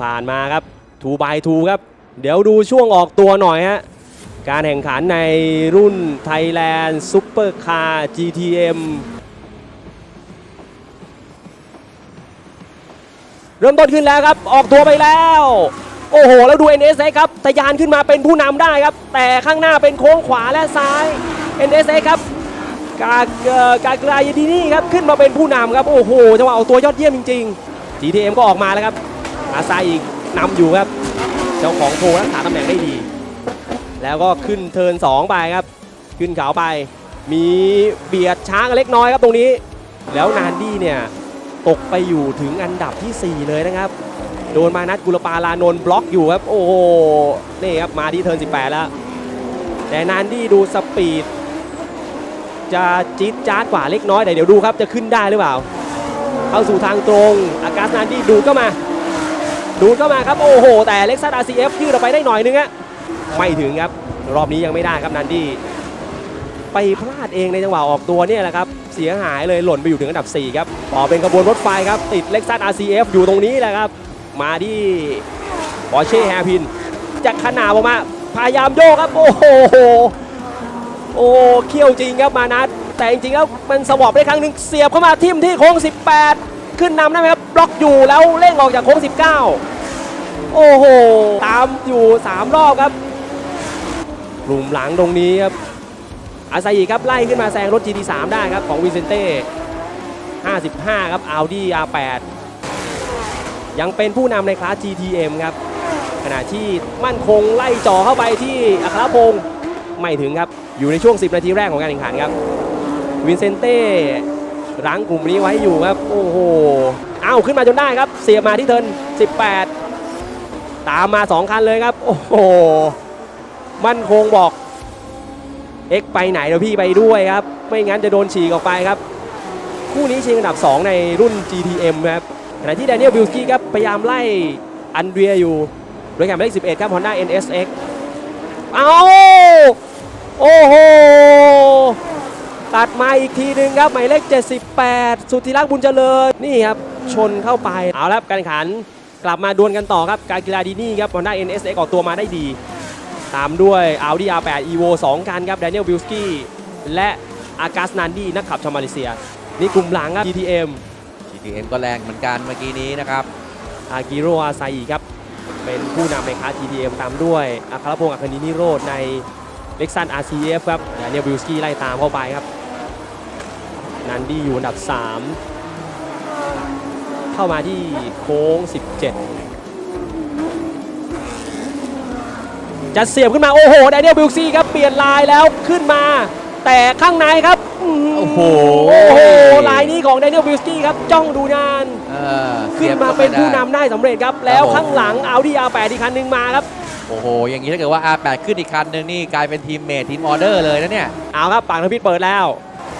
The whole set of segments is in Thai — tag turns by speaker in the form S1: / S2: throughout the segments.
S1: ผ่านมาครับ2 by 2ครับ เดี๋ยวดูช่วงออกตัวหน่อยฮะการแข่งขันในรุ่น Thailand Super Car GTM เริ่มต้นขึ้นแล้วครับ ออกตัวไปแล้ว โอ้โห แล้วดู NSX ครับทะยานขึ้นมาเป็นผู้นำได้ครับ แต่ข้างหน้าเป็นโค้งขวาและซ้าย NSX ครับ กาเกากลายดีนี่ครับ ขึ้นมาเป็นผู้นำครับ โอ้โหจังหวะเอาตัวยอดเยี่ยมจริง ๆ GTM ก็ออกมาแล้วครับ อาซาอีกนำอยู่ครับ เจ้าของโพลรักษาตำแหน่งได้ดี แล้วก็ขึ้นเทิร์น2ไปครับ ขึ้นเขาไป มีเบียดช้ากันเล็กน้อยครับตรงนี้ แล้วนานดี้เนี่ยตกไปอยู่ถึงอันดับทีสี่ 4 เลยนะครับ โดนมานัดกุลปาลานนบล็อกอยู่ครับ โอ้โห นี่ครับมาที่เทิร์น18 แล้ว แต่นานดี้ดูสปีดจะจี๊ดจ๊าดกว่าเล็กน้อยแต่เดี๋ยวดูครับจะขึ้นได้หรือเปล่า เข้าสู่ทางตรง อากาศนานดี้ดูดเข้ามา ดูดเข้ามาครับโอ้โห แต่เล็กซัส RCF ยืดออกไปได้หน่อยนึงอะไม่ถึงครับ รอบนี้ยังไม่ได้ครับนันดี้ไปพลาดเองในจังหวะออกตัวเนี่ยแหละครับเสียหายเลยหล่นไปอยู่ถึงอันดับ 4 ครับต่อเป็นขบวนรถไฟครับ ติดเล็กซัส RCF อยู่ตรงนี้แหละครับ มาที่ปอเช่แฮร์พินจะขนาบออกมา พยายามโยกครับ โอ้โหโอ้เขี้ยวจริงครับมานัดแต่จริงๆแล้วมันสวอปได้ครั้งหนึ่งเสียบเข้ามาทิ่มที่โค้ง 18 ขึ้นนำได้ไหมครับบล็อกอยู่แล้วเร่งออกจากโค้ง 19 โอ้โห ตามอยู่ 3 รอบครับ กลุ่มหลังตรงนี้ครับ อาซาอิครับไล่ขึ้นมาแซงรถ GT3 ได้ครับของวินเซนเต้ 55 ครับ Audi R8 ยังเป็นผู้นำในคลาส GTM ครับ ขณะที่มั่นคงไล่จ่อเข้าไปที่อัครพงศ์ไม่ถึงครับ อยู่ในช่วง 10 นาทีแรกของการแข่งขันครับ วินเซนเต้ รั้งกลุ่มนี้ไว้อยู่ครับ โอ้โห เอาขึ้นมาจนได้ครับ เสียบมาที่เทิน18 ตามมา 2 คันเลยครับ โอ้โห มั่นคงบอก เอ็กไปไหนเดี๋ยวพี่ไปด้วยครับ ไม่งั้นจะโดนฉีกออกไปครับ คู่นี้ชิงอันดับ 2 ในรุ่น GTM ครับขณะที่แดเนียลบิลสกี้ครับพยายามไล่อันเดรียอยู่โดยแข่งหมายเลข11 ครับ Honda NSX เอาโอ้โห ตัดมาอีกทีหนึ่งครับหมายเลข 78 สุทธิรักษ์บุญเจริญนี่ครับชนเข้าไปเอาละครับการแข่งขันกลับมาดวลกันต่อครับ การกีฬาดีนี่ครับ Honda NSX ออกตัวมาได้ดี ตามด้วย Audi R8 Evo 2คันครับ Daniel Bilski และอากาสนันดีนักขับชาวมาเลเซีย นี่กลุ่มหลังครับ GTM
S2: GTM ก็แรงเหมือนกันเมื่อกี้นี้นะครับ
S1: อากิโรอาไซครับ เป็นผู้นำในคลาส GTM ตามด้วยอัครพงศ์อัคนินิโรธใน เล็กซัน RCF ครับเดนเนียลบิลสกี้ไล่ตามเข้าไปครับ นันดี้อยู่อันดับ 3 เข้ามาที่โค้ง 17 จะเสียบขึ้นมา โอ้โหแดเนียลบิลซี่ครับเปลี่ยนลายแล้วขึ้นมา แต่ข้างในครับอื้อหื
S2: โอ้โห
S1: โอ้โหลายนี้ของแดเนียลบิลสกี้ครับจ้องดูนาน
S2: เออ
S1: ขึ้นมา
S2: สียบ
S1: เป็น
S2: ข้
S1: ผู้
S2: ไได้
S1: นำได้สำเร็จครับ แล้ว
S2: ผม
S1: ข้างหลังเอาดีอาแปดอีกคันหนึ่งมาครับ
S2: โอ้โห อย่างนี้ถ้าเกิดว่า R8 ขึ้นอีกคันหนึ่งนี่กลายเป็นทีมเมททีมออเดอร์เลยนะเนี่ย
S1: เอาครับปากทพิษเปิดแล้ว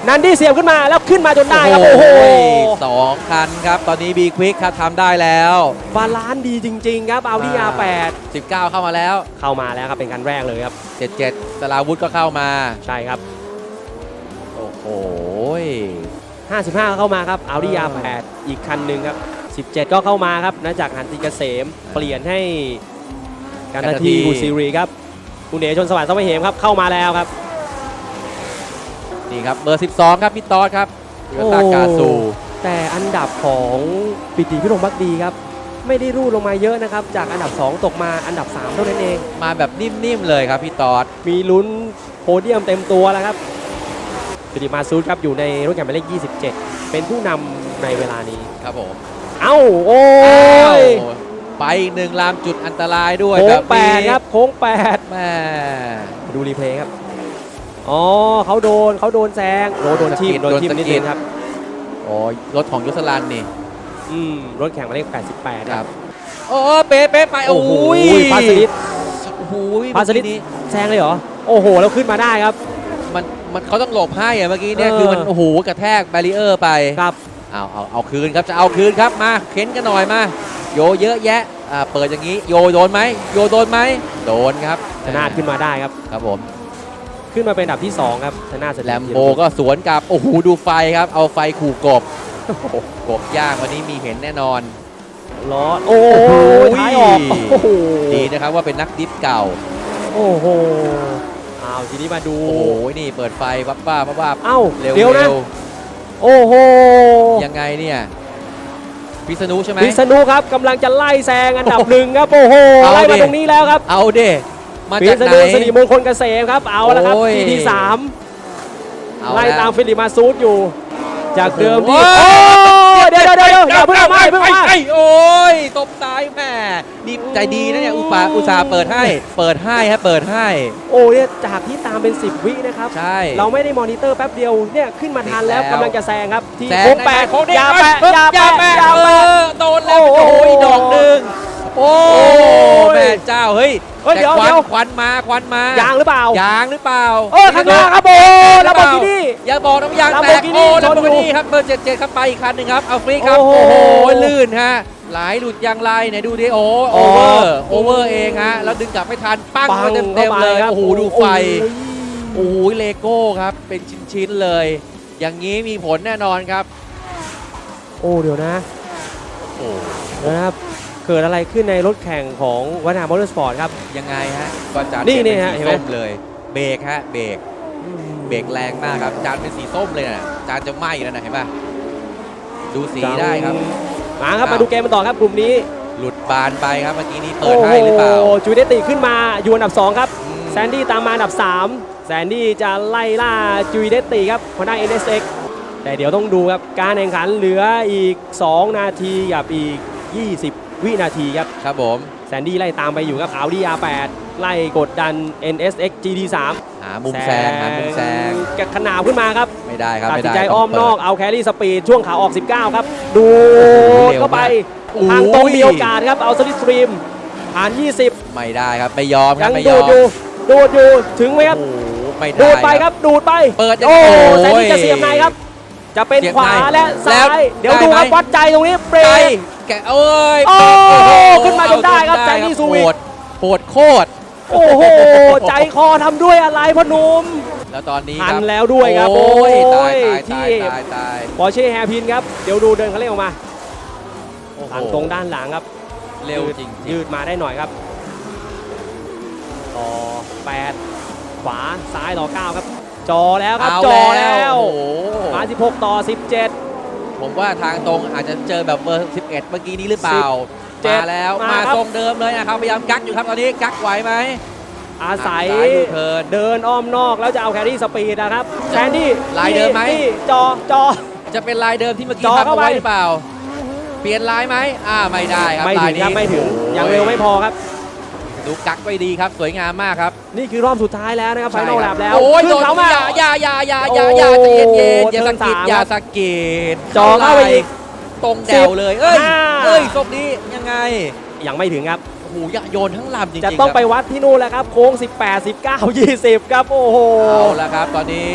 S1: นันดี้เสียบขึ้นมาแล้วขึ้นมาจนได้ครับ โอ้โห
S2: สองคันครับ ตอนนี้บีควิกครับทำได้แล้ว
S1: บาลานซ์ดีจริง ๆ ครับเอาดีอาแปด
S2: 19 เข้ามาแล้ว
S1: เข้ามาแล้วครับเป็นคันแรกเลยครับ
S2: 77สลาวุธก็เข้ามา
S1: ใช่ครับ
S2: โอ้โห
S1: 55 เข้ามาครับเอาดีอาแปดอีกคันหนึ่งครับ 17 ก็เข้ามาครับนะจากหันติเกษมเปลี่ยนให้ การนาทีกูซีรีครับคุณเอชนสวัสดิ์สมัยเหมครับเข้ามาแล้วครับ
S2: นี่ครับเบอร์ 12 ครับพี่ตอสครับโยตากาซู
S1: แต่อันดับของปิติพิรมพักดีครับ ไม่ได้รูดลงมาเยอะนะครับ จากอันดับ 2 ตกมาอันดับ 3 เท่านั้นเอง
S2: มาแบบนิ่มๆเลยครับพี่ตอส
S1: มีลุ้นโพเดียมเต็มตัวแล้วครับปิติมาซูดครับอยู่ในรถแข่งหมายเลข27 เป็นผู้นำในเวลานี้
S2: ครับผม
S1: เอ้าโอ้
S2: อ้าวย ไปอีกหนึ่งลามจุดอันตรายด้วย
S1: โค้
S2: แบ
S1: ง
S2: บ
S1: แป
S2: นี้
S1: ดครับโค้งแปด
S2: แม่
S1: ดูรีเพลย์ครับอ๋อเขาโดนเขาโดนแซงโดนโดนทีมโดนทีมนิดนึงครับ
S2: โอ้ยรถของยศรันนี่
S1: อืมรถแข่งหมายเลข88
S2: ครับโอ้เป๊ะเป๊ะไปโอ้โห
S1: พาสลิด
S2: โอ้โห
S1: พาสลิด
S2: เมื่อกี้นี้
S1: แซงเลยเหรอโอ้โหแล้วขึ้นมาได้ครับ
S2: มันมันเขาต้องหลบให้อะเมื่อกี้เนี่ย
S1: เออ
S2: คือมันโอ้โหกระแทกแบรีเออร์ไป
S1: ครับ
S2: เอาเอาเอาคืนครับจะเอาคืนครับมาเค้นกันหน่อยมา โยเยอะแยะอ่าเปิดอย่างนี้โยโดนไหมโยโดนไหมโดนครับ
S1: ชนะขึ้นมาได้ครับ
S2: ครับผม
S1: ขึ้นมาเป็นอันดับที่ 2 ครับชนะเสร็จ
S2: แลมโบก็สวนกลับโอ้โหดูไฟครับ เอาไฟขู่กบโอ้โหกบย่างวันนี้มีเห็นแน่นอน
S1: ล้อโอ้โห
S2: โอ้โห
S1: ท้ายออกโอ้โห
S2: ดีนะครับว่าเป็นนักดิฟเก่า
S1: โอ้โหอ้าวทีนี้มาดู
S2: โอ้โหนี่เปิดไฟวับว่าบวับว่าบ
S1: เอ้า
S2: เร็ว
S1: เดี๋ยวนะ
S2: เร็ว
S1: โอ้โห
S2: ยังไงเนี่ย พิษณุใช่ไหม
S1: พิษณุครับกำลังจะไล่แซงอันดับหนึ่งครับ โอ้โห
S2: เอา
S1: ไล่มา
S2: ดิ
S1: ตรงนี้แล้วครับ
S2: เอาเด้มา
S1: พิ
S2: จาก
S1: ษ
S2: ไหน
S1: ณุสิริมงคลเกษมครับเอาละครับ
S2: โอ้ย
S1: ทีที่สาม
S2: เอา
S1: ไล่
S2: แล้ว
S1: ตามฟิลิปมาซูดอยู่ จากเดิมที่
S2: โอ้
S1: โอ้
S2: ย
S1: เดี๋ยวเดี๋ยวเดี๋ยวเดี๋ยวอย่าเพิ่งมาอย่าเพิ่งมา
S2: ไอ้โอ้ยตบซ้ายแม่นี่ใจดีนะเนี่ยอุปาอุตส่าห์เปิดให้ เปิดให้ฮะเปิดให้
S1: โอ้เนี่ยจากที่ตามเป็น 10 วินะครับ
S2: ใช่
S1: เราไม่ได้มอนิเตอร์แป๊บเดียวเนี่ยขึ้นมาทันแล้ว
S2: ติดแล้ว
S1: กำลังจะแซงครับที่
S2: แซง
S1: โค้งแปด
S2: โค้ง
S1: อย่าแปะ
S2: เอ้
S1: อย่า
S2: อย่า
S1: แปะ
S2: แปะ
S1: อย่า
S2: เอ
S1: แปะ
S2: อโดนแล้ว
S1: โอ้
S2: โอ้
S1: โห
S2: ยดอกหนึ่ง โอ้
S1: โอ้ย
S2: แม่เจ้าเฮ้ย
S1: เฮ้ย
S2: แต่
S1: เดี๋ยว
S2: ควัน
S1: เดี๋ยว
S2: ควันมาควันมายา
S1: งหรือเปล่า
S2: ยางหรือเปล่า
S1: เออข้างหน้าครับโอ้ลาโบกินี่
S2: อย่าบอกนะว่ายางแตก
S1: Lamborghini
S2: โอ้
S1: ช
S2: ลัม
S1: น
S2: โบ
S1: อยู่
S2: กินี่ครับเบอร์เจ็ดเจ็ดครับไปอีกคันหนึ่งครับเอาฟรีครับ
S1: โอ้โห
S2: โอ้โหลื่นฮะหลายหลุดยางลายไหนดูดิโอ้โอเวอร์โอเวอร์เองฮะแล้วดึงกลับไม่ทันปั้ง
S1: ปัง
S2: เต็ม
S1: เข้า
S2: เต็ม
S1: ไป
S2: ๆเลย
S1: ครับ
S2: โอ้โหดูไฟ
S1: โอ้ย
S2: โอ้โหเลโก้ครับ เป็นชิ้น ๆ เลย อย่างนี้มีผลแน่นอนครับ
S1: โอ้เดี๋ยวนะ
S2: โอ้
S1: นะครับ เกิดอะไรขึ้นในรถแข่งของวัฒนามอเตอร์สปอร์ตครับ
S2: ยังไงฮะก็จาน
S1: นี่
S2: เปลี่ย
S1: นี่ฮะ
S2: ป็
S1: เห็นไหม
S2: ส้มเลยเบรกฮะเบรกเบรกแรงมากครับ จานเป็นสีส้มเลยนะจานจะไหม้แล้วนะเห็นป่ะดูสีได้ครับ
S1: มาครับ
S2: อ้าว
S1: มาดูเกมกันต่อครับกลุ่มนี้
S2: หลุดบานไปครับเมื่อกี้นี้เปิดให้หรือเปล่า
S1: โโจูเดติขึ้นมาอยู่อันดับ 2 ครับ
S2: อืม
S1: แซนดี้ตามมาอันดับ 3 แซนดี้จะไล่ล่าจูเดติครับหัวหน้า NSX แต่เดี๋ยวต้องดูครับ การแข่งขันเหลืออีก 2 นาทีกับอีก 20 วินาทีครับ
S2: ครับผม
S1: แซนดี้ไล่ตามไปอยู่ครับอา u ดี R8 ไล่กดดัน NSX GT3
S2: หามุมแซงหามุมแซง
S1: กขนาวขึ้นมาครับ
S2: ไม่ได้ครับ
S1: ตัด
S2: ไม่
S1: สิน
S2: ได้
S1: ใจ
S2: ต้ง
S1: อ้อม
S2: เปิด
S1: นอกเอาแครี่สปีดช่วงขาออก 19 ครับ ดู
S2: โอ้โหเร็ว
S1: เข้าไป
S2: มาก
S1: ทางตรง
S2: โอ้ย
S1: มีโอกาสครับ เอาสลิดสตรีมผ่าน 20
S2: ไม่ได้ครับ ไม่ยอมครั
S1: ยั
S2: บ
S1: ง
S2: ไม่ย
S1: ดู
S2: อ
S1: ด
S2: ม
S1: อยู่ดูดอยู่ถึงไหมครับ
S2: โอ้โหไม่ได้
S1: ดูดไปครับดูดไป
S2: เปิดยัง
S1: โอ้
S2: โอ้ย
S1: แซนดี้จะเสียบในครับ จะเป็น
S2: เสียบ
S1: ขวา
S2: ใน
S1: และ
S2: แล้
S1: ซ้า
S2: วย
S1: เดี๋ยว
S2: ได้
S1: ดู
S2: ไหม
S1: ครับวัดใจตรงนี้เบร
S2: ใจ
S1: ก
S2: แกะเอ้ย
S1: โอ้
S2: โอ้โห
S1: ขึ้นมาจนได้ครับ
S2: เอา
S1: แซนดี้ซูวิ
S2: โห
S1: ก
S2: ดโหดโคตร
S1: โอ้โห ใจคอทำด้วยอะไรพอหนุ่ม
S2: แล้วตอนนี้
S1: ทั
S2: คนรับ
S1: แล้วด้วยครับ
S2: โอ้ย
S1: โอ้
S2: ตาย
S1: ย
S2: ตาย
S1: ที่
S2: ตายตายตาย
S1: ปอร์เช่แฮร์พินครับ เดี๋ยวดูเดินเขาเร่งออกมา
S2: โอ้โห
S1: ทางตรงด้านหลังครับ
S2: เร็วจริงๆ
S1: ยืดมาได้หน่อยครับ ต่อ8ขวาซ้ายต่อ9ครับ จอแล้วครับ
S2: เอา
S1: จอแล้ว
S2: โอ้โห
S1: มา16 ต่อ 17
S2: ผมว่าทางตรงอาจจะเจอแบบเบอร์ 11 เมื่อกี้นี้หรือเปล่า
S1: เจ็ด
S2: มาแล้ว
S1: มา
S2: มา
S1: ครับ
S2: ทรงเดิมเลยนะครับพยายามกักอยู่ครับตอนนี้กักไหวไหม
S1: อาศัย
S2: ซ้ายยูเทิร์น
S1: เดินอ้อมนอกแล้วจะเอาแครี่สปีดนะครับแซนดี้
S2: ลายเดิมไหม
S1: นี่จอจอ
S2: จะเป็นลายเดิมที่เมื่อกี้
S1: จ่อ
S2: ทำ
S1: เข้า
S2: เอา
S1: ไป
S2: ไว้หรือเปล่า เปลี่ยนลายไหมอ่าไม่ได้ครับ
S1: ไม่ถึ
S2: ลาย
S1: ง
S2: นี้
S1: ครับไม่ถึง
S2: โอ้โห
S1: ยังเร็วไม่พอครับ
S2: ดูกักไว้ดีครับ สวยงามมากครับ
S1: นี่คือรอบสุดท้ายแล้วนะครับไฟ
S2: ใช่
S1: นอล
S2: ค
S1: แล
S2: รับบ
S1: แล้ว
S2: โอ้ย
S1: ขึ้
S2: โด
S1: น
S2: น
S1: เขามา
S2: อย่าอย่าอย่าอย่าอย่าอย่า
S1: โอ้
S2: ใจเย็นเย็นอย่า
S1: เทิ
S2: สะ
S1: ร์น
S2: กิด
S1: สาม
S2: อย่า
S1: ครับ
S2: สะกิด
S1: จ่อเข้าไปอีก
S2: ตรงแดวเลย เอ้ย
S1: ห้า
S2: เอ้ยศพนี้ยังไง
S1: ยังไม่ถึงครับ
S2: โอ้โหอย่าโยนทั้งลำจริงๆ
S1: จะต้องไป
S2: ครับ
S1: วัดที่นู่นแล้วครับ โค้ง 18 19 20 ครับ โอ้โห
S2: เอาละครับ ตอนนี้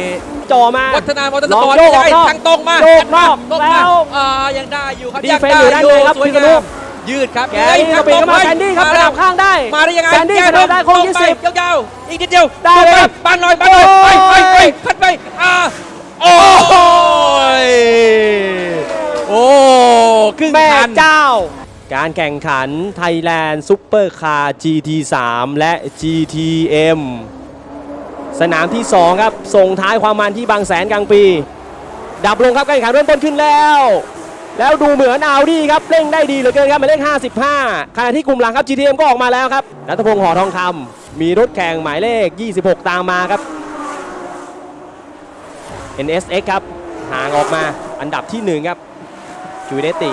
S1: จ่อมา
S2: วัฒนามอเตอร์ส
S1: ลอง
S2: ปอร์ต
S1: โยก
S2: ยังไง
S1: ออกนอก
S2: ทางตรงมา
S1: โยกนอก
S2: ตรง
S1: แล้
S2: มาวอ่ายังได้อยู่ครับ
S1: ดี
S2: ยัง
S1: เฟนต์อยู่ด้านในครับ
S2: สวย
S1: พิษณุ
S2: งาม ยืดครับ
S1: แกนี่สปีดเข้ามาแซนดี้ครับกระ
S2: แล้
S1: ดั
S2: ว
S1: บข้างได้
S2: มาได้ยังไง
S1: แซนดี้
S2: แก้
S1: กระโดดได้โค้ง
S2: ตรงไป
S1: 20
S2: ยาวๆอีกนิดเดียว
S1: ได้เลยครับ
S2: ปันหน่อยปันหน่อยไป
S1: โอ้
S2: ไป
S1: ย
S2: ไปพัดไปอ่าโอ้ยโอ้ครึ่ง
S1: แม่
S2: คัน
S1: เจ้า การแข่งขันไทยแลนด์ซุปเปอร์คาร์ GT3 และ GTM สนามที่ 2 ครับ ส่งท้ายความมันที่บางแสนกลางปี ดับลงครับการแข่งขันเริ่มต้นขึ้นแล้ว แล้วดูเหมือนอาดีครับเร่งได้ดีเหลือเกินครับหมายเลข 55ขณะที่กลุ่มหลังครับ GTM ก็ออกมาแล้วครับรัตพงศ์หอทองคำมีรถแข่งหมายเลข 26 ตามมาครับ NSX ครับห่างออกมาอันดับที่ 1 ครับจูเดติ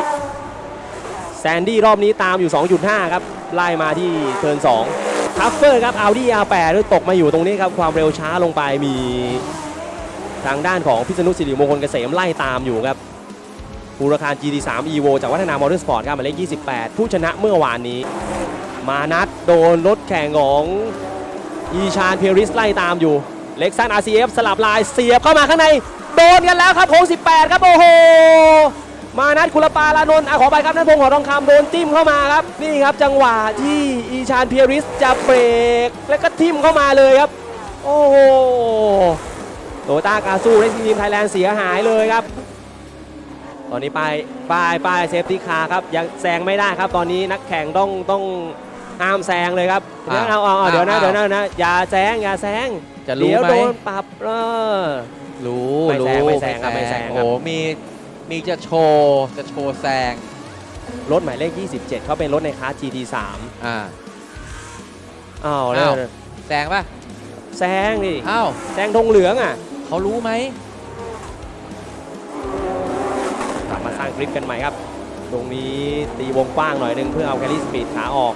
S1: แซนดี้รอบนี้ตามอยู่ 2.5 ครับ ไล่มาที่เทิร์น2ทัฟเฟอร์ครับ Audi R8 ด้วยตกมาอยู่ตรงนี้ครับ ความเร็วช้าลงไปมีทางด้านของพิษณุสิริมงคลเกษมไล่ตามอยู่ครับ บูรคาร GT3 Evo จากวัฒนามอเตอร์สปอร์ตครับหมายเลข 28 ผู้ชนะเมื่อวานนี้ มานัดโดนรถแข่งของอีชานเพียริสไล่ตามอยู่ เล็กซัน RCF สลับลายเสียบเข้ามาข้างใน โดนกันแล้วครับโค้ง18 ครับ โอ้โห มานัดคุลปาลานนท์ขอไปครับนัทพงศ์หอทองคำโดนจิ้มเข้ามาครับ นี่ครับจังหวะที่อีชานเพียริสจะเบรก แล้วก็ทิ่มเข้ามาเลยครับ โอ้โหโตต้ากาซูเรซิงทีมไทยแลนด์เสียหายเลยครับ ตอนนี้ป้ายป้ายป้ายเซฟตี้คาร์ครับยังแซงไม่ได้ครับ ตอนนี้นักแข่งต้องต้องห้ามแซงเลยครับเดี๋ยวเอาเอาเอาเดี๋ยวนะเดี๋ยวนะนะอย่าแซงอย่าแซง
S2: จะรู้
S1: เดี๋ยว
S2: ไหม
S1: โดนปรับเออ
S2: รู้
S1: ไม่แซง
S2: รู้
S1: ไม่แซงครับไม่แซงครับ
S2: โอ้มีมีจะโชว์จะโชว์แซง
S1: รถหมายเลข 27 เขาเป็นรถในคลาส GT3
S2: อ่า
S1: อ้าวแล้ว
S2: อ้าวแซงป่ะ
S1: แซงดิ
S2: อ้าว
S1: แซงธงเหลืองอะ
S2: เขารู้ไหม
S1: ร้างคลิปกันใหม่ครับ ตรงนี้ตีวงกว้างหน่อยหนึงเพื่อเอาแคลรี่สปีดขาออก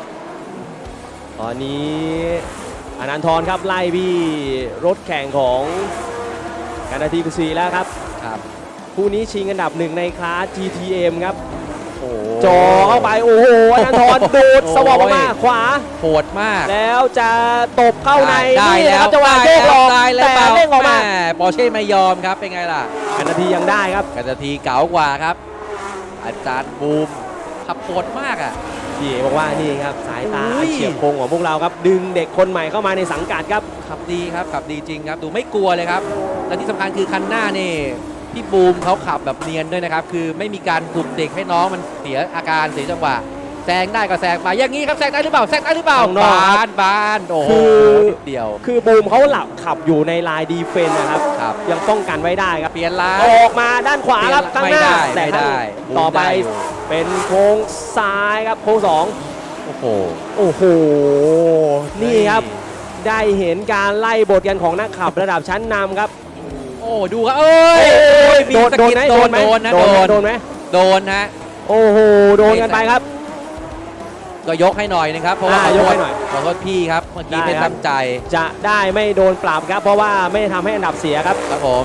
S1: ตอนนี้อนันทรครับไล่บี้รถแข่งของการนาทีกุซีแล้วครับ
S2: ครับ
S1: คู่นี้ชิงอันดับหนึ่งในคลาส GTM ครับ
S2: โอ้
S1: จ่อเข้าไป โอ้โหอนันทรดูดสวอปออกมาขวา
S2: โหดมาก
S1: แล้วจะตบเข้าใน
S2: ได้
S1: นี่
S2: แล้
S1: นะควรับจังหวะ
S2: ได้
S1: โยกหลอก
S2: ได้แล้ว
S1: แต่เร่งออกมา
S2: ปอร์เช่ไม่ยอมครับเป็นไงล่ะ
S1: กันนาทียังได้ครับ
S2: กันนาทีเก๋ากว่าครับ อาจารย์บูมขับโหดมากอะ
S1: พี่เอบอกว่านี่ครับสายตา
S2: อุ้ย
S1: เฉียบคมของพวกเราครับ ดึงเด็กคนใหม่เข้ามาในสังกัดครับ
S2: ขับดีครับขับดีจริงครับ ดูไม่กลัวเลยครับ และที่สำคัญคือคันหน้านี่พี่บูมเขาขับแบบเนียนด้วยนะครับ คือไม่มีการถูกเด็กให้น้องมันเสียอาการเสียจังหวะ แซงได้ก็แซงไปอย่างนี้ครับแซงได้หรือเปล่าแซงได้หรือเปล่า
S1: ข้างนอกครับ
S2: บานบานโอ้โห
S1: คือ
S2: นิดเดียว
S1: คือบูมเขาหลับขับอยู่ในลายดีเฟนนะครับ
S2: ครับ
S1: ยังป้องกันไว้ได้ครับ
S2: เปลี่ยนล้าน
S1: ออกมาด้านขวาครับข้างหน้า
S2: ไม่ได้
S1: แต่
S2: ไม่ได้
S1: ข้างต่อไป
S2: บูมได้อยู่
S1: เป็นโค้งซ้ายครับโค้งสอง
S2: โอ้โห
S1: โอ้โหนี่ครับได้เห็นการไล่บทกันของนักขับระดับชั้นนำครับ
S2: โอ้ดูครับเอ้ยมี
S1: โดน
S2: สะ
S1: โดน
S2: กิด
S1: ไหม
S2: โด
S1: โด
S2: น
S1: นไหม
S2: โดนนะ
S1: โด
S2: โด
S1: นไหม
S2: น
S1: โดนไหม
S2: โดนฮะ
S1: โอ้โหโดนกันไปครับ
S2: ก็ยกให้หน่อยนะครับ เพราะว่า
S1: อ่ายกให้หน่อย
S2: ขอโทษพี่ครับเมื่อกี้
S1: ได้
S2: ไม่
S1: ครับ
S2: ตั้งใจ
S1: จะได้ไม่โดนปรับครับ เพราะว่าไม่ทำให้อันดับเสียครับ
S2: ครับผม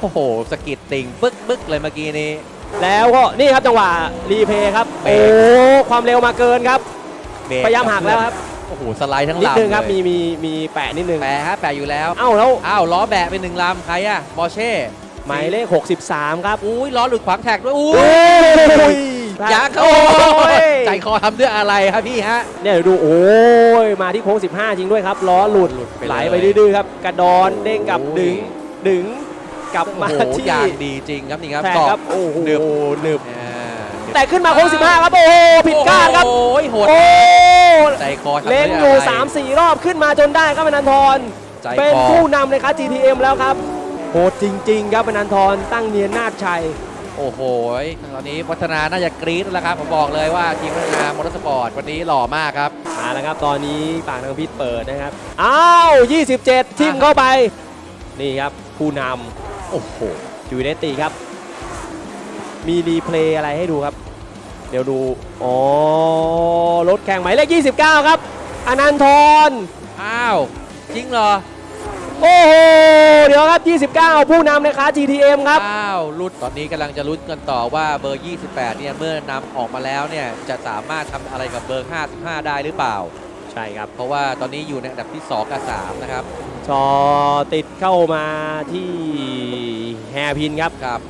S2: โอ้โหสะกิดติ่งปึ๊กปึ๊กเลยเมื่อกี้นี้
S1: แล้วก็นี่ครับจังหวะรีเพย์ครับ
S2: เบร
S1: โอ้
S2: ก
S1: ความเร็วมาเกินครับ
S2: เบรก
S1: พยายามหักแล้วครับ
S2: โอ้โหสไลด์ทั้ง
S1: นิด
S2: ลำ
S1: นึงครับ
S2: เลย
S1: มีมีมีแปะนิดนึง
S2: แปะฮะแปะอยู่แล้ว
S1: เอ้าแล้ว
S2: อ้าวล้อแบะไปหนึ่งลำใครอะบอเช่
S1: หมายเลข 63 ครับ
S2: อุ้ยล้อหลุดขวางแท็กด้วยอุ้
S1: โอ้
S2: ย
S1: ย
S2: อยาก
S1: โอ้
S2: โอ้
S1: ย
S2: ยใจคอทำด้วยอะไรครับพี่ฮะ
S1: เนี่ยเดี๋ยวดูโอ้ยมาที่โค้ง 15 จริงด้วยครับล้อหลุด
S2: หลุดไปเลย
S1: ไหลไปดื้อๆครับ กระดอนเด้งกลับ
S2: โอ้ย
S1: ดึงดึงกลับ
S2: โอ้
S1: มา
S2: โห
S1: ที่
S2: อย่างดีจริงครับนี่ครับ
S1: แท็ก
S2: สอบ
S1: ครับโอ้โห
S2: หนึบ
S1: หนึบ
S2: อ่า
S1: แต่ขึ้นมาโค้ง 15 ครับ โอ้โหผิดคาดครับ
S2: โอ้ยโหด
S1: โอ้
S2: ใจคอทำ
S1: เล็ง
S2: ด้วย
S1: อยู่
S2: อะไร
S1: 3 4 รอบขึ้นมาจนได้ครับอนันทร
S2: ใจ
S1: เป็น
S2: คอ
S1: ผู้นำในคัส GTM แล้วครับโหดจริง ๆ ครับอนันทรตั้งเนียนนาฏชัย
S2: โอ้โหตอนนี้วัฒนาน่าจะกรี๊ดแล้วครับ ผมบอกเลยว่าทีมพัฒนามอเตอร์สปอร์ตวันนี้หล่อมากครับ
S1: มาแล้วครับ ตอนนี้ปากทางพิษเปิดนะครับ อ้าว 27 ทิมเข้าไป นี่ครับ ผู้น
S2: โอ้โหำ
S1: อยู่ในตีครับ มีรีเพลย์อะไรให้ดูครับ เดี๋ยวดู อ๋อ รถแข่งหมายเลข 29 ครับ อนันทร
S2: อ้าว จริงเหรอ
S1: โอ้โห เดี๋ยวครับ 29 ผู้นำในคลาส GTM ครับ
S2: อ้าวลุ้นตอนนี้กำลังจะลุ้นกันต่อว่าเบอร์ 28 เนี่ย เมื่อนำออกมาแล้วเนี่ย จะสามารถทำอะไรกับเบอร์ 55 ได้หรือเปล่า
S1: ใช่ครับ
S2: เพราะว่าตอนนี้อยู่ในอันดับที่ 2 กับ 3 นะครับ
S1: ชอติดเข้ามาที่แฮร์พินครับ
S2: ครับ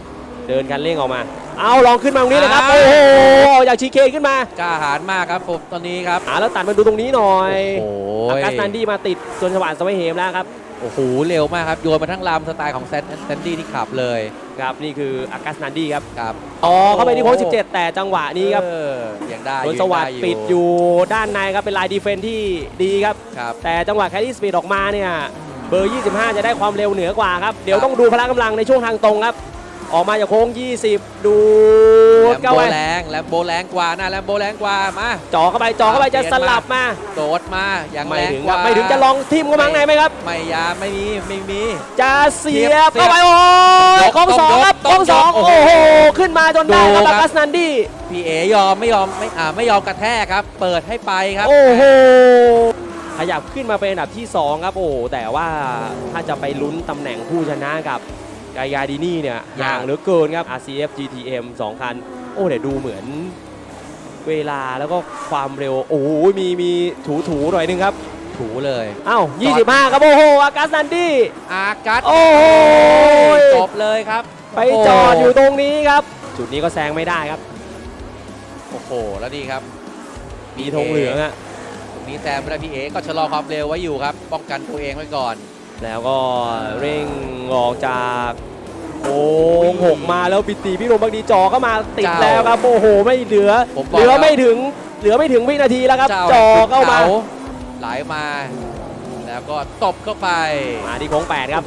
S1: เดินคันเร่งออกมา เอาลองขึ้นมาตรงนี้เลยครับ
S2: อ้า
S1: โอ้
S2: ว
S1: โหอยากชีเคขึ้นมาก
S2: ล้าหาญมากครับผมตอนนี้ครับ
S1: หาแล้วตัดมาดูตรงนี้หน่อย
S2: โอ้โห
S1: อากัสนันดี้มาติดจนสว่านสวัยเหมแล้วครับ
S2: โอ้โหเร็วมากครับโยนมาทั้งลำสไตล์ของแซนแซนดี้ที่ขับเลย
S1: ครับนี่คืออากัสนันดี้ครับ
S2: ครับ
S1: ต่อเข้าไปที่โค้ง17 แต่จังหวะนี้ครับ
S2: เออยังได้
S1: โดน
S2: ยัง
S1: สวัสด
S2: ไปิ
S1: ดอยู่ด้านในครับเป็นลายดีเฟนที่ดีครับ
S2: ครับ
S1: แต่จังหวะแครี่สปีดออกมาเนี่ยเบอร์ 25 จะได้ความเร็วเหนือกว่าครับ เดี๋ยวต้องดูพละกำลังในช่วงทางตรงครับ ออกมาจากโค้ง 20 ดู
S2: แล
S1: ด
S2: ม
S1: เข้า
S2: โบ
S1: ไป
S2: แรงแลมโบแรงกว่านะแลมโบแรงกว่ามา
S1: จ่อเข้าไปจ่อเข้าไปจะ
S2: เปลี่ยน
S1: ส
S2: มา
S1: ลับมา
S2: โดดมาอย่าง
S1: ไม่
S2: แรง
S1: ถึง
S2: ก
S1: ครั
S2: ว่า
S1: บไม่ถึงจะลองทิมเข้ามาข้างในไหมครับ
S2: ไม่ยาไม่มีไม่มี
S1: จะเสีย
S2: เสี
S1: บ
S2: ยบ
S1: เข้าไปโอ้ย
S2: ยก
S1: ของสองครับ
S2: ต้
S1: ข
S2: อ
S1: องง
S2: ยก
S1: สอง
S2: โอ้
S1: โอ้
S2: โห
S1: โห ขึ้นมาจนได้
S2: ดู
S1: ครับ
S2: ครับ
S1: อากัสนันดี้
S2: พี่เอยอมไม่ยอมไม่อ่าไม่ยอมกระแทกครับ เปิดให้ไปครับ
S1: โอ้โหขยับขึ้นมาเป็นอันดับที่ 2 ครับโอ้โหแต่ว่าถ้าจะไปลุ้นตำแหน่งผู้ชนะกับ กายาดินี่เนี่ยห่างเหลือเกินครับ RCF GTM 2 คัน โอ้แต่ดูเหมือนเวลาแล้วก็ความเร็ว โอ้โหมีมีถูถูๆหน่อยนึงครับ
S2: ถูเลย
S1: เอ้า25 ครับ โอ้โห อากัสนันดี้
S2: อากัส
S1: โอ้โห
S2: จบเลยครับ
S1: ไปจอดอยู่ตรงนี้ครับ จุดนี้ก็แซงไม่ได้ครับ
S2: โอ้โห แล้วนี่ครับ
S1: มีธงเหลืองอะ
S2: ตรงนี้แซมไม่ได้พี่เอก็ชะลอความเร็วไว้อยู่ครับ ป้องกันตัวเองไว้ก่อน
S1: แล้วก็เร่งออกจากโโอ้หกมาแล้วปิติพี่รมบางดีจอก็มาติด
S2: เจ้า
S1: แล้วครับโอ้โหไม่เหลือ
S2: ผมบอก
S1: เหลือ
S2: แล้ว
S1: ไม่ถึงเหลือไม่ถึงวินาทีแล้วครับ
S2: เจ้า
S1: จอเข้ามา
S2: ไหลมา แล้วก็ตบเข้าไป
S1: มาที่โค้งแปดครับ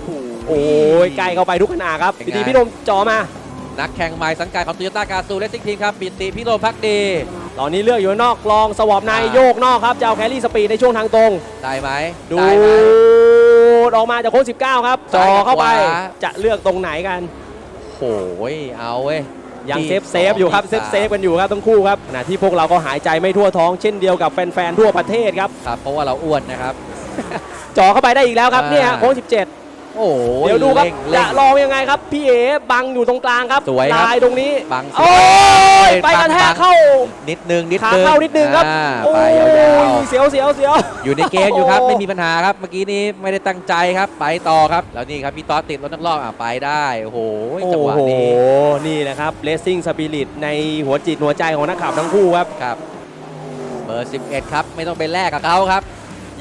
S1: โอ้ยใกล้เข้าไปทุกขนาดครับ
S2: เป็น
S1: ปิ
S2: ไง
S1: ติพี่รมจอมา
S2: นักแข่งใหม่สังกัดของโตโยต้ากาซูเลสซิ่งทีมครับปิติพิโรมพักดี
S1: ตอนนี้เลือกอยู่นอกลองสวอปใน
S2: อ่า
S1: โยกนอกครับจะเอาแครี่สปีดในช่วงทางตรง
S2: ได้ไหม
S1: ดู
S2: ได้ไหม
S1: ดออกมาจากโค้ง19 ครับจ
S2: ซ้า
S1: อย
S2: กับ
S1: เข้าไป
S2: ขวา
S1: จะเลือกตรงไหนกัน
S2: โอ้ยเอาเว้ย
S1: ยัง
S2: ที่
S1: เซฟเซฟอยู่ครับ
S2: ส
S1: เซ
S2: อง
S1: ฟ
S2: ที่
S1: เซฟกันอยู่ครับทั้งคู่ครับขณะที่พวกเราก็หายใจไม่ทั่วท้องเช่นเดียวกับแฟนๆทั่วประเทศครับ
S2: ครับ เพราะว่าเราอ้วนนะครับ
S1: จ่อเข้าไปได้อีกแล้วครับ
S2: อ่า
S1: เนี่ยฮะโค้ง17
S2: โอ้ย
S1: เดี๋ยวดูครับ
S2: เร่งเร่
S1: จะ
S2: ง
S1: ลองยังไงครับพี่เอ๋บังอยู่ตรงกลางครับ
S2: สวยครับ
S1: ลายตรงนี้
S2: บัง
S1: โอ้ยไปกระแทกเข้า
S2: นิดนึงนิด
S1: ขา
S2: นึง
S1: เข้านิดนึงครับ
S2: อ่า
S1: โอ้
S2: ไป
S1: ย
S2: ยาว
S1: เสียวเสียวเสียว
S2: ๆอยู่ในเกมอยู่ครับ
S1: โอ้
S2: ไม่มีปัญหาครับ เมื่อกี้นี้ไม่ได้ตั้งใจครับ ไปต่อครับ แล้วนี่ครับพี่ต๊อดติดรถนักรอบอะไปได้ โอ้โหจังหวะ
S1: โอ้โห
S2: นี้
S1: นี่นะครับ Racing Spirit ในหัวจิตหัวใจของนักขับทั้งคู่ครับ
S2: ครับเบอร์ 11 ครับ ไม่ต้องไปแลกกับเขาครับ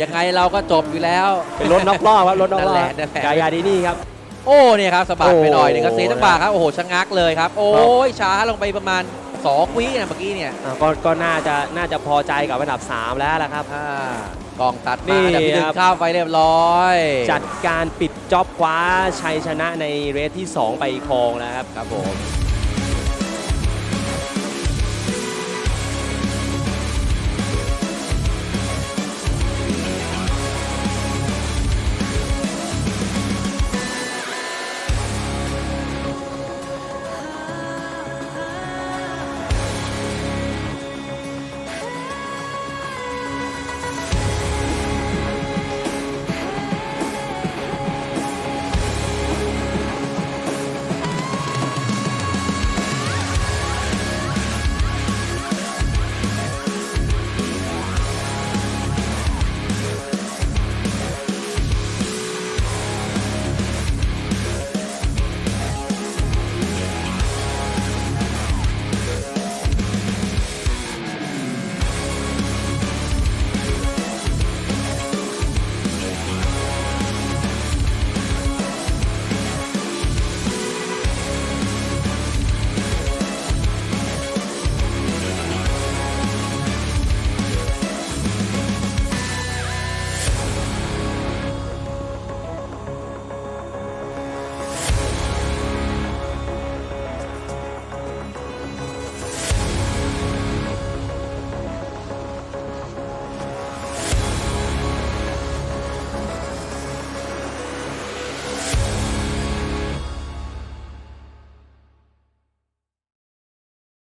S2: ยังไงเราก็จบอยู่แล้ว
S1: เป็นรถน็อกรอบครับรถน็อกรอ
S2: นั่นแห
S1: บ
S2: ละนั่นแหละ
S1: กายาดีนี่ครับ
S2: โอ้เนี่ยครับสะบัดไปหน่อยหนึงครับ
S1: โอ้
S2: เสียจังหวะครับโอ้โหชะงักเลยครับ โอ้ยช้าลงไปประมาณ2วินะเมื่อกี้เนี่ย
S1: อ่าก็ก็น่าจะน่าจะพอใจกับอันดับ 3 แล้วละครับ
S2: อ่ากล้องตัด
S1: นี่
S2: มาอันดับที่หนึ่
S1: ค
S2: ง
S1: รับ
S2: ข้ามไปเรียบร้อย
S1: จัดการปิดจ็อบคว้าชัยชนะในเรสที่ 2 ไปครองแล้วครับ
S2: ครับผม